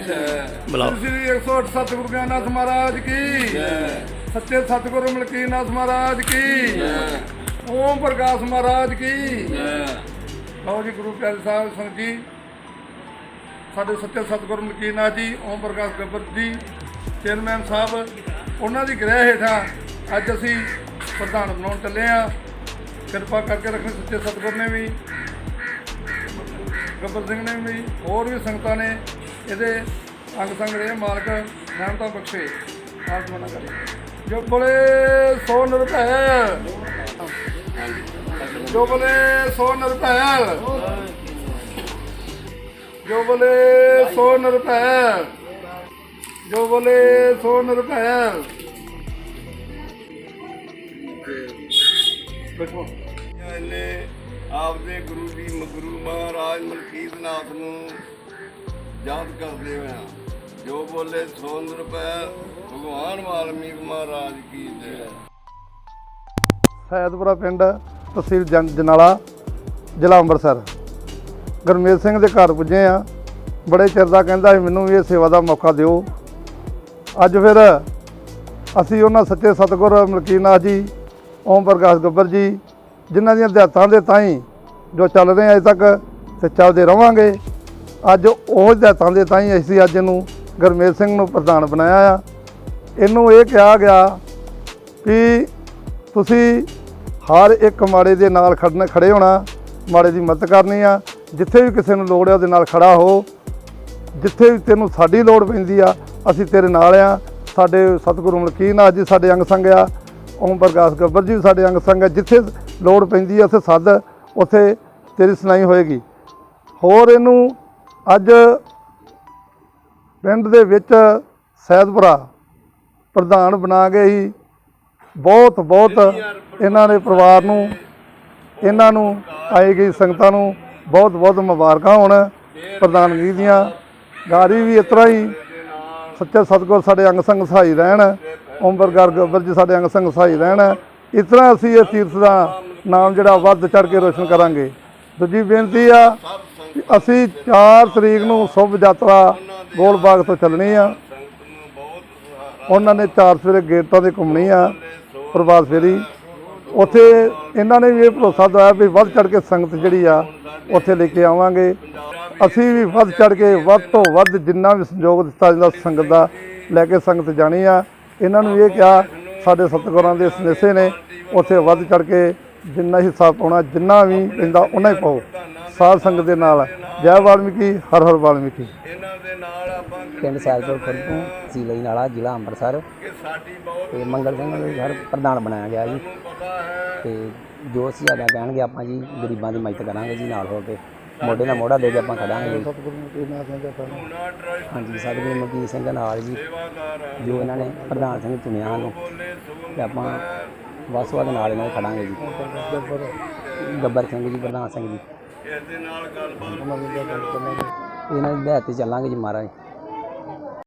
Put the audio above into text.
108 ਸਤਿਗੁਰੂ ਗਿਆਨਨਾਥ ਮਹਾਰਾਜ ਕੀ। ਸੱਚੇ ਸਤਿਗੁਰੂ ਮਲਕੀਨਾਥ ਮਹਾਰਾਜ ਕੀ। ਓਮ ਪ੍ਰਕਾਸ਼ ਮਹਾਰਾਜ ਕੀ। ਲਓ ਜੀ ਗੁਰੂ ਪਿਆਰੇ ਸਾਹਿਬ ਸੰਗਤ ਜੀ। ਸਾਡੇ ਸੱਚੇ ਸਤਿਗੁਰੂ ਮਲਕੀਨਾਥ ਜੀ ਓਮ ਪ੍ਰਕਾਸ਼ ਗੱਬਰ ਜੀ ਚੇਅਰਮੈਨ ਸਾਹਿਬ ਉਹਨਾਂ ਦੀ ਗ੍ਰਹਿ ਹੇਠਾਂ ਅੱਜ ਅਸੀਂ ਪ੍ਰਧਾਨ ਬਣਾਉਣ ਚੱਲੇ ਆ ਕਿਰਪਾ ਕਰਕੇ ਰੱਖਣੀ ਸੱਚੇ ਸਤਿਗੁਰ ਨੇ ਵੀ ਗੱਬਰ ਸਿੰਘ ਨੇ ਵੀ ਹੋਰ ਵੀ ਸੰਗਤਾਂ ਨੇ ਇਹਦੇ ਅੰਗ ਸੰਗ ਰਹੇ ਮਾਲਕ ਰਹਿਮਤਾਂ ਬਖਸ਼ੇ ਆਪ ਕਰੇ। ਜੋ ਬੋਲੇ ਸੋ ਨਿਰਭੈ। ਜੋ ਬੋਲੇ ਸੋ ਨਿਰਭੈ। ਜੋ ਬੋਲੇ ਸੋ ਨਿਰਭੈ। ਜੋ ਬੋਲੇ ਸੋ ਨਿਰਭੈ। ਬੈਠੋ। ਇਹਨੇ ਆਪਦੇ ਗੁਰੂ ਜੀ ਮ- ਗੁਰੂ ਮਹਾਰਾਜ ਮਲਕੀਤ ਨਾਥ ਨੂੰ ਯਾਦ ਕਰਦੇ ਹੋਇਆ ਜੋ ਬੋਲੇ ਸੋਨਰ ਪੈ ਭਗਵਾਨ ਵਾਲਮੀਕ ਮਹਾਰਾਜ ਕੀ ਜੈ। ਸੈਦਪੁਰਾ ਪਿੰਡ ਤਹਿਸੀਲ ਜਨਾਲਾ, ਜ਼ਿਲ੍ਹਾ ਅੰਮ੍ਰਿਤਸਰ। ਗੁਰਮੇਲ ਸਿੰਘ ਦੇ ਘਰ ਪੁੱਜੇ ਆ। ਬੜੇ ਚਿਰ ਦਾ ਕਹਿੰਦਾ ਸੀ, ਮੈਨੂੰ ਵੀ ਇਹ ਸੇਵਾ ਦਾ ਮੌਕਾ ਦਿਓ। ਅੱਜ ਫਿਰ ਅਸੀਂ ਉਹਨਾਂ ਸੱਚੇ ਸਤਿਗੁਰ ਮਲਕੀਨਾਥ ਜੀ, ਓਮ ਪ੍ਰਕਾਸ਼ ਗੱਬਰ ਜੀ, ਜਿਨ੍ਹਾਂ ਦੀਆਂ ਹਦਾਇਤਾਂ ਦੇ ਤਾਈਂ ਜੋ ਚੱਲ ਰਹੇ ਅਜੇ ਤੱਕ, ਤੇ ਚੱਲਦੇ ਰਵਾਂਗੇ। ਅੱਜ ਉਹ ਹਦਾਇਤਾਂ ਦੇ ਤਾਈਂ ਅਸੀਂ ਅੱਜ ਇਹਨੂੰ ਗੁਰਮੇਲ ਸਿੰਘ ਨੂੰ ਪ੍ਰਧਾਨ ਬਣਾਇਆ ਆ। ਇਹਨੂੰ ਇਹ ਕਿਹਾ ਗਿਆ ਕਿ ਤੁਸੀਂ ਹਰ ਇੱਕ ਮਾੜੇ ਦੇ ਨਾਲ ਖੜਨਾ ਖੜੇ ਹੋਣਾ, ਮਾੜੇ ਦੀ ਮਦਦ ਕਰਨੀ ਆ। ਜਿੱਥੇ ਵੀ ਕਿਸੇ ਨੂੰ ਲੋੜ ਹੈ ਉਹਦੇ ਨਾਲ ਖੜਾ ਹੋ। ਜਿੱਥੇ ਵੀ ਤੈਨੂੰ ਸਾਡੀ ਲੋੜ ਪੈਂਦੀ ਆ, ਅਸੀਂ ਤੇਰੇ ਨਾਲ ਆ। ਸਾਡੇ ਸਤਿਗੁਰੂ ਮਲਕੀਨਾਥ ਜੀ ਸਾਡੇ ਅੰਗ ਸੰਗ ਆ। ਓਮ ਪ੍ਰਕਾਸ਼ ਗੱਬਰ ਜੀ ਵੀ ਸਾਡੇ ਅੰਗ ਸੰਗ ਆ। ਜਿੱਥੇ ਲੋੜ ਪੈਂਦੀ ਆ, ਉੱਥੇ ਸੱਦ, ਉੱਥੇ ਤੇਰੀ ਸੁਣਾਈ ਹੋਏਗੀ। ਹੋਰ ਇਹਨੂੰ ਅੱਜ ਪਿੰਡ ਦੇ ਵਿੱਚ ਸੈਦਪੁਰਾ ਪ੍ਰਧਾਨ ਬਣਾ ਕੇ ਹੀ ਬਹੁਤ ਬਹੁਤ ਇਹਨਾਂ ਦੇ ਪਰਿਵਾਰ ਨੂੰ, ਇਹਨਾਂ ਨੂੰ, ਆਈ ਗਈ ਸੰਗਤਾਂ ਨੂੰ ਬਹੁਤ ਬਹੁਤ ਮੁਬਾਰਕਾਂ ਹੋਣ ਪ੍ਰਧਾਨਗੀ ਦੀਆਂ। ਗਾਰੀ ਵੀ ਇਸ ਤਰ੍ਹਾਂ ਹੀ ਸੱਚੇ ਸਤਿਗੁਰ ਸਾਡੇ ਅੰਗ ਸੰਗ ਸਹਾਈ ਰਹਿਣ ਉਮਰ ਗਰ ਗੱਬਰ ਜੀ ਸਾਡੇ ਅੰਗ ਸੰਗ ਸਹਾਈ ਰਹਿਣ। ਇਸ ਤਰ੍ਹਾਂ ਅਸੀਂ ਇਹ ਤੀਰਥ ਦਾ ਨਾਮ ਜਿਹੜਾ ਵੱਧ ਚੜ ਕੇ ਰੋਸ਼ਨ ਕਰਾਂਗੇ। ਦੂਜੀ ਬੇਨਤੀ ਆ ਅਸੀਂ 4 ਤਰੀਕ ਨੂੰ ਸ਼ੁਭ ਯਾਤਰਾ ਗੋਲਬਾਗ ਤੋਂ ਚੱਲਣੀ ਆ। ਉਹਨਾਂ ਨੇ ਚਾਰ ਸਵੇਰੇ ਗੇਟਾਂ ਤੇ ਘੁੰਮਣੀ ਆ ਪ੍ਰਭਾਤ ਫੇਰੀ। ਉੱਥੇ ਇਹਨਾਂ ਨੇ ਵੀ ਇਹ ਭਰੋਸਾ ਦਵਾਇਆ ਵੀ ਵੱਧ ਚੜ ਕੇ ਸੰਗਤ ਜਿਹੜੀ ਆ, ਉੱਥੇ ਲੈ ਕੇ ਆਵਾਂਗੇ। ਅਸੀਂ ਵੀ ਵੱਧ ਚੜ ਕੇ ਵੱਧ ਤੋਂ ਵੱਧ ਜਿੰਨਾ ਵੀ ਸੰਯੋਗ ਦਿੱਤਾ ਜਾਂਦਾ, ਸੰਗਤ ਦਾ ਲੈ ਕੇ ਸੰਗਤ ਜਾਣੀ ਆ। ਇਹਨਾਂ ਨੂੰ ਇਹ ਕਿਹਾ, ਸਾਡੇ ਸਤਿਗੁਰਾਂ ਦੇ ਸਨੇਸੇ ਨੇ, ਉੱਥੇ ਵੱਧ ਚੜ ਕੇ ਜਿੰਨਾ ਹਿੱਸਾ ਪਾਉਣਾ, ਜਿੰਨਾ ਵੀ ਪੈਂਦਾ ਉਹਨਾਂ ਹੀ ਪਾਓ। ਸਾਧ ਸੰਗਤ ਦੇ ਨਾਲ। ਜੈ ਵਾਲਮੀਕੀ ਹਰ ਹਰ ਵਾਲਮੀਕੀ। ਇਹਨਾਂ ਦੇ ਨਾਲ ਆਪਾਂ ਪਿੰਡ ਖੁਰਦ ਤੋਂ ਤਹਿਸੀਲ ਨਾਲਾ ਜ਼ਿਲ੍ਹਾ ਅੰਮ੍ਰਿਤਸਰ। ਤੇ ਮੰਗਲ ਸਿੰਘ ਨੂੰ ਹਰ ਪ੍ਰਧਾਨ ਬਣਾਇਆ ਗਿਆ ਜੀ। ਹੈ। ਤੇ ਜੋ ਅਸੀਂ ਜ਼ਿਆਦਾ ਕਹਿਣਗੇ ਆਪਾਂ ਜੀ ਗਰੀਬਾਂ ਦੀ ਮਦਦ ਕਰਾਂਗੇ ਜੀ ਨਾਲ ਹੋ ਕੇ। ਮੋਢੇ ਨਾਲ ਮੋਢਾ ਦੇ ਕੇ ਆਪਾਂ ਖੜਾਂਗੇ ਜੀ। ਹਾਂਜੀ ਸਤਿਗੁਰੂ ਮਲਕੀਤ ਸਿੰਘ ਦੇ ਨਾਲ ਜੀ ਸੇਵਾਦਾਰ ਹੈ। ਜੋ ਇਹਨਾਂ ਨੇ ਪ੍ਰਧਾਨ ਸਿੰਘ ਚੁਣਿਆ ਸਾਨੂੰ। ਤੇ ਆਪਾਂ ਵਸਵਾ ਦੇ ਨਾਲ ਇਹਨਾਂ ਦੇ ਖੜਾਂਗੇ ਜੀ। ਗੱਬਰ ਸਿੰਘ ਜੀ ਪ੍ਰਧਾਨ ਸਿੰਘ ਜੀ। ਇਸ ਦੇ ਨਾਲ ਗੱਲਬਾਤ ਇਹਨਾਂ ਦੀ ਹਦਾਇਤ ਤੇ ਚੱਲਾਂਗੇ ਜੀ ਮਹਾਰਾਜ।